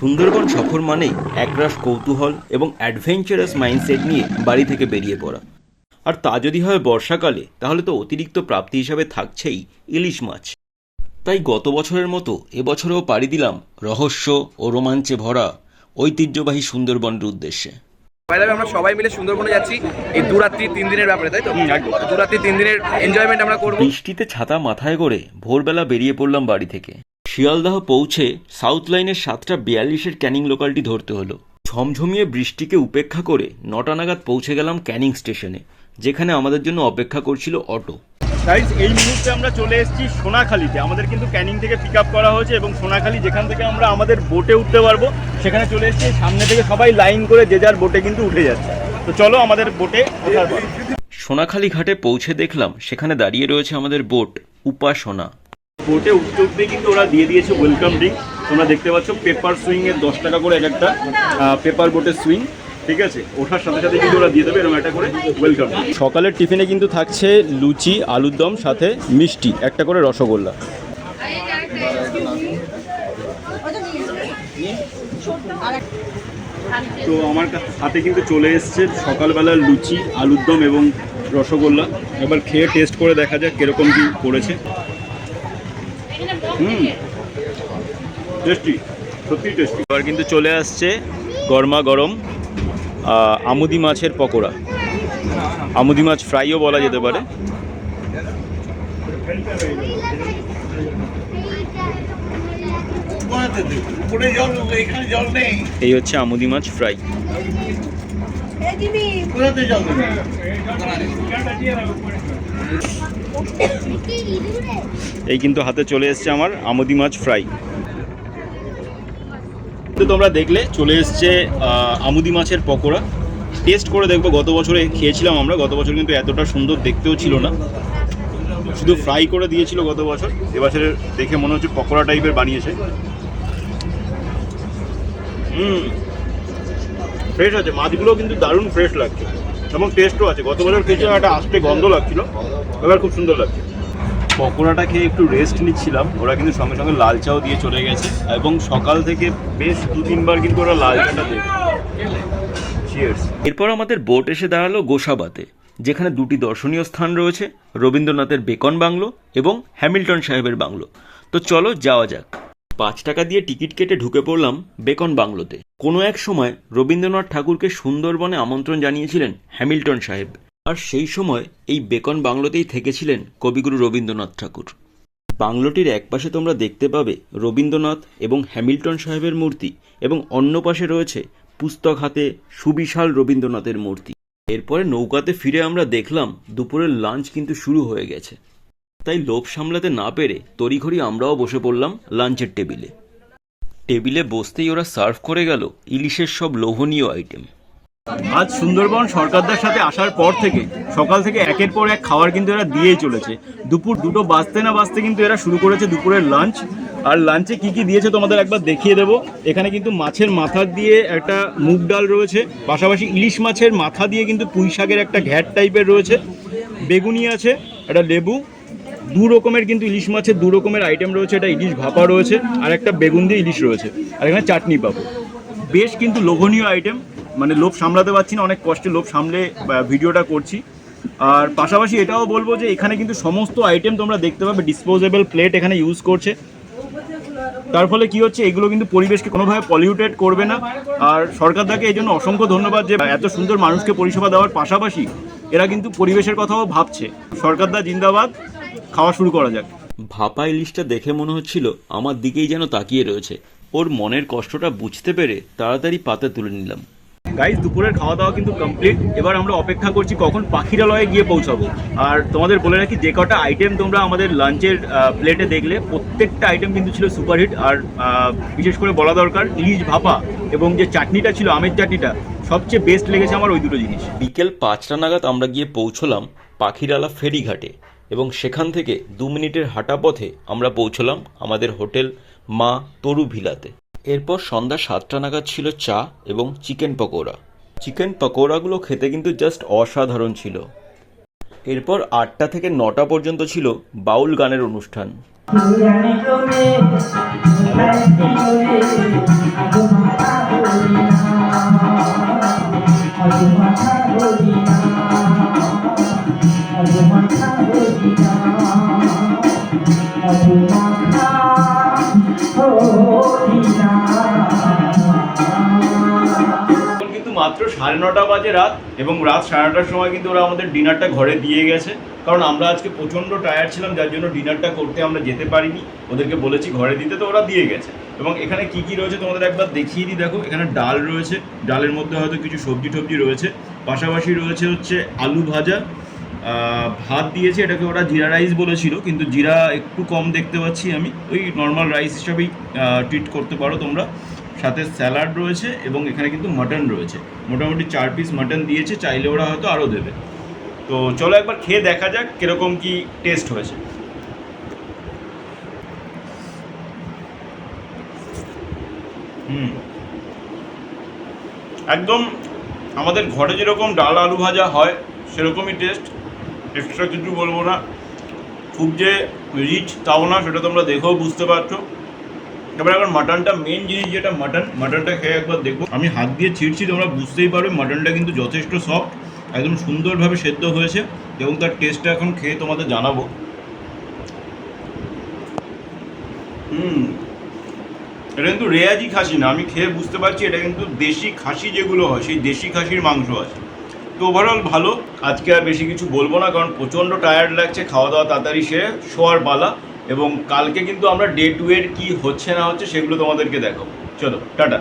সুন্দরবন সফর মানেই একরাশ কৌতূহল এবং অ্যাডভেঞ্চারাস মাইন্ডসেট নিয়ে বাড়ি থেকে বেরিয়ে পড়া। আর তা যদি হয় বর্ষাকালে তাহলে তো অতিরিক্ত প্রাপ্তি হিসাবে থাকছেই ইলিশ মাছ। তাই গত বছরের মতো এবছরেও পাড়ি দিলাম রহস্য ও রোমাঞ্চে ভরা ঐতিহ্যবাহী সুন্দরবনের উদ্দেশ্যে। আমরা সবাই মিলে সুন্দরবনে যাচ্ছি। এই দু রাত্রি তিন দিনের ব্যাপারে তাই তো? দু রাত্রি তিন দিনের এনজয়মেন্ট আমরা করব। বৃষ্টিতে ছাতা মাথায় করে ভোরবেলা বেরিয়ে পড়লাম বাড়ি থেকে। শিয়ালদাহ পৌঁছে সাউথ লাইনের সাতটা বিয়াল্লিশের ক্যানিং লোকালটি ধরতে হলো। ঝমঝমিয়ে বৃষ্টিকে উপেক্ষা করে নটা নাগাদ পৌঁছে গেলাম ক্যানিং স্টেশনে যেখানে আমাদের জন্য অপেক্ষা করছিল অটো। গাইজ এই মুহূর্তে আমরা চলে এসেছি সোনাখালীতে। আমাদের কিন্তু ক্যানিং থেকে পিক আপ করা হয়েছে এবং সোনাখালী যেখান থেকে আমরা আমাদের বোটে উঠতে পারব সেখানে চলে এসেছি। সামনে থেকে সবাই লাইন করে যে যার বোটে কিন্তু উঠে যাচ্ছে। তো চলো আমাদের বোটে ওঠার সোনাখালী ঘাটে পৌঁছে দেখলাম সেখানে দাঁড়িয়ে রয়েছে আমাদের বোট উপাসনা। বোটে উঠতে উঠতে কিন্তু ওরা দিয়ে দিয়েছে ওয়েলকাম ড্রিঙ্ক তোমরা দেখতে পাচ্ছ পেপার সুইংয়ের দশ টাকা করে এক একটা পেপার বোটের সুইং ঠিক আছে? ওঠার সাথে সাথে কিন্তু ওরা দিয়ে দেবে এরকম একটা করে ওয়েলকাম সকালের টিফিনে কিন্তু থাকছে লুচি আলুর দম সাথে মিষ্টি একটা করে রসগোল্লা। তো আমার হাতে কিন্তু চলে এসছে সকালবেলার লুচি আলুর দম এবং রসগোল্লা। এবার খেয়ে টেস্ট করে দেখা যাক কীরকম কী করেছে। হুম। টেস্টি সত্যি টেস্টি এবার কিন্তু চলে আসছে গরমা গরম আমুদি মাছের পকোড়া। আমুদি মাছ ফ্রাইও বলা যেতে পারে। এই হচ্ছে আমুদি মাছ ফ্রাই। এই কিন্তু হাতে চলে এসছে আমার আমুদি মাছ ফ্রাই। তো তোমরা দেখলে চলে এসছে আমুদি মাছের পকোড়া। টেস্ট করে দেখব, গত বছরে খেয়েছিলাম আমরা, গত বছর কিন্তু এতটা সুন্দর দেখতেও ছিল না। শুধু ফ্রাই করে দিয়েছিল গত বছর, এবছরে দেখে মনে হচ্ছে পকোড়া টাইপের বানিয়েছে। হুম ফ্রেশ আছে মাছগুলো কিন্তু দারুণ ফ্রেশ লাগছে। এবং টেস্টও আছে। গত বছর খেয়েছিলাম একটা আস্তে গন্ধ লাগছিল। এবার খুব সুন্দর লাগছে। পকোড়াটা খেয়ে একটু রেস্ট নিচ্ছিলাম। ওরা কিন্তু সঙ্গে সঙ্গে লাল চাও দিয়ে চলে গেছে। এবং সকাল থেকে বেশ দু তিনবার কিন্তু ওরা লাল চাটা দেবে এরপর আমাদের বোট এসে দাঁড়াল গোসাবাতে, যেখানে দুটি দর্শনীয় স্থান রয়েছে, রবীন্দ্রনাথের বেকন বাংলো এবং হ্যামিল্টন সাহেবের বাংলো। তো চলো যাওয়া যাক। পাঁচ টাকা দিয়ে টিকিট কেটে ঢুকে পড়লাম বেকন বাংলোতে। কোনো এক সময় রবীন্দ্রনাথ ঠাকুরকে সুন্দরবনে আমন্ত্রণ জানিয়েছিলেন হ্যামিল্টন সাহেব। আর সেই সময় এই বেকন বাংলোতেই থেকেছিলেন কবিগুরু রবীন্দ্রনাথ ঠাকুর। বাংলোটির একপাশে তোমরা দেখতে পাবে রবীন্দ্রনাথ এবং হ্যামিল্টন সাহেবের মূর্তি এবং অন্য পাশে রয়েছে পুস্তক হাতে সুবিশাল রবীন্দ্রনাথের মূর্তি। এরপরে নৌকাতে ফিরে আমরা দেখলাম দুপুরের লাঞ্চ কিন্তু শুরু হয়ে গেছে। তাই লোভ সামলাতে না পেরে তড়িঘড়ি আমরাও বসে পড়লাম লাঞ্চের টেবিলে। টেবিলে বসতেই ওরা সার্ভ করে গেল ইলিশের সব লোভনীয় আইটেম। আজ সুন্দরবন সরকারদার সাথে আসার পর থেকে সকাল থেকে একের পর এক খাবার কিন্তু এরা দিয়েই চলেছে। দুপুর দুটো বাজতে না বাজতে কিন্তু এরা শুরু করেছে দুপুরের লাঞ্চ। আর লাঞ্চে কি কি দিয়েছে তোমাদের একবার দেখিয়ে দেবো। এখানে কিন্তু মাছের মাথা দিয়ে একটা মুগ ডাল রয়েছে, পাশাপাশি ইলিশ মাছের মাথা দিয়ে কিন্তু পুঁই শাকের একটা ঘ্যাট টাইপের রয়েছে, বেগুনি আছে, একটা লেবু দু রকমের কিন্তু ইলিশ মাছের দু রকমের আইটেম রয়েছে। এটা ইলিশ ভাপা রয়েছে আর একটা বেগুন দিয়ে ইলিশ রয়েছে। আর এখানে চাটনি পাবো। বেশ কিন্তু লোভনীয় আইটেম মানে লোভ সামলাতে পারছি না, অনেক কষ্টে লোভ সামলে ভিডিওটা করছি। আর পাশাপাশি এটাও বলব যে এখানে কিন্তু সমস্ত আইটেম তোমরা দেখতে পাবে। ডিসপোজেবল প্লেট এখানে ইউজ করছে। তার ফলে কি হচ্ছে, এগুলো কিন্তু পরিবেশকে কোনোভাবে পলিউটেড করবে না। আর সরকারদাকে এই জন্য অসংখ্য ধন্যবাদ যে এত সুন্দর মানুষকে পরিষেবা দেওয়ার পাশাপাশি এরা কিন্তু পরিবেশের কথাও ভাবছে। সরকারদা জিন্দাবাদ। খাওয়া শুরু করা যাক। ভাপা ইলিশটা দেখে মনে হচ্ছিল আমার দিকেই যেন তাকিয়ে রয়েছে। ওর মনের কষ্টটা বুঝতে পেরে তাড়াতাড়ি পাতে তুলে নিলাম। গাইজ দুপুরের খাওয়া দাওয়া কিন্তু কমপ্লিট এবার আমরা অপেক্ষা করছি কখন পাখিরালয়ে গিয়ে পৌঁছাবো। আর তোমাদের বলে রাখি যে কটা আইটেম তোমরা আমাদের লাঞ্চের প্লেটে দেখলে প্রত্যেকটা আইটেম কিন্তু ছিল সুপারহিট আর বিশেষ করে বলা দরকার ইলিশ ভাপা এবং যে চাটনিটা ছিল আমের চাটনিটা সবচেয়ে বেস্ট লেগেছে আমার ওই দুটো জিনিস। বিকেল পাঁচটা নাগাদ আমরা গিয়ে পৌঁছলাম পাখিরালা ফেরিঘাটে। এবং সেখান থেকে দু মিনিটের হাঁটা পথে আমরা পৌঁছলাম আমাদের হোটেল মা তরু ভিলাতে। এরপর সন্ধ্যা সাতটা নাগাদ ছিল চা এবং চিকেন পকোড়া। চিকেন পকোড়াগুলো খেতে কিন্তু জাস্ট অসাধারণ ছিল। এরপর আটটা থেকে নটা পর্যন্ত ছিল বাউল গানের অনুষ্ঠান। কিন্তু মাত্র সাড়ে নটা বাজে রাত এবং রাত সাড়ে নটার সময় কিন্তু ওরা আমাদের ডিনারটা ঘরে দিয়ে গেছে। কারণ আমরা আজকে প্রচণ্ড টায়ার ছিলাম, যার জন্য ডিনারটা করতে আমরা যেতে পারিনি। ওদেরকে বলেছি ঘরে দিতে, তো ওরা দিয়ে গেছে। এবং এখানে কি কি রয়েছে তোমাদের একবার দেখিয়ে দিই, দেখো, এখানে ডাল রয়েছে। ডালের মধ্যে হয়তো কিছু সবজি টবজি রয়েছে। পাশাপাশি রয়েছে হচ্ছে আলু ভাজা ভাত দিয়েছে, এটাকে ওরা জিরা রাইস বলেছিল, কিন্তু জিরা একটু কম দেখতে পাচ্ছি আমি। ওই নর্মাল রাইস হিসাবেই ট্রিট করতে পারো তোমরা। সাথে স্যালাড রয়েছে এবং এখানে কিন্তু মাটন রয়েছে। মোটামুটি চার পিস মাটন দিয়েছে, চাইলে ওরা হয়তো আরও দেবে। তো চলো একবার খেয়ে দেখা যাক কীরকম কি টেস্ট হয়েছে। হুম। একদম আমাদের ঘরে যেরকম ডাল আলু ভাজা হয়, সেরকমই টেস্ট এক্সট্রা কিছু বলব না। খুব যে রিচ তাও না, সেটা তোমরা দেখেও বুঝতে পারছ। তারপরে একবার মাটনটা মেন জিনিস যেটা মাটন মাটনটা খেয়ে একবার দেখব। আমি হাত দিয়ে ছিঁড়ছি তোমরা বুঝতেই পারবে মাটনটা কিন্তু যথেষ্ট সফট একদম সুন্দরভাবে সেদ্ধ হয়েছে এবং তার টেস্টটা এখন খেয়ে তোমাদের জানাব। হুম, এটা কিন্তু রেয়াজি খাসি না, আমি খেয়ে বুঝতে পারছি, এটা কিন্তু দেশি খাসি যেগুলো হয়, সেই দেশি খাসির মাংস আছে। তো ওভারঅল ভালো। আজকে আর বেশি কিছু বলব না, কারণ প্রচণ্ড টায়ার্ড লাগছে খাওয়া দাওয়া তাড়াতাড়ি সেরে, শোয়ার বালা এবং কালকে কিন্তু আমরা ডে টু এর কী হচ্ছে না হচ্ছে সেগুলো তোমাদেরকে দেখাবো। চলো, টাটা।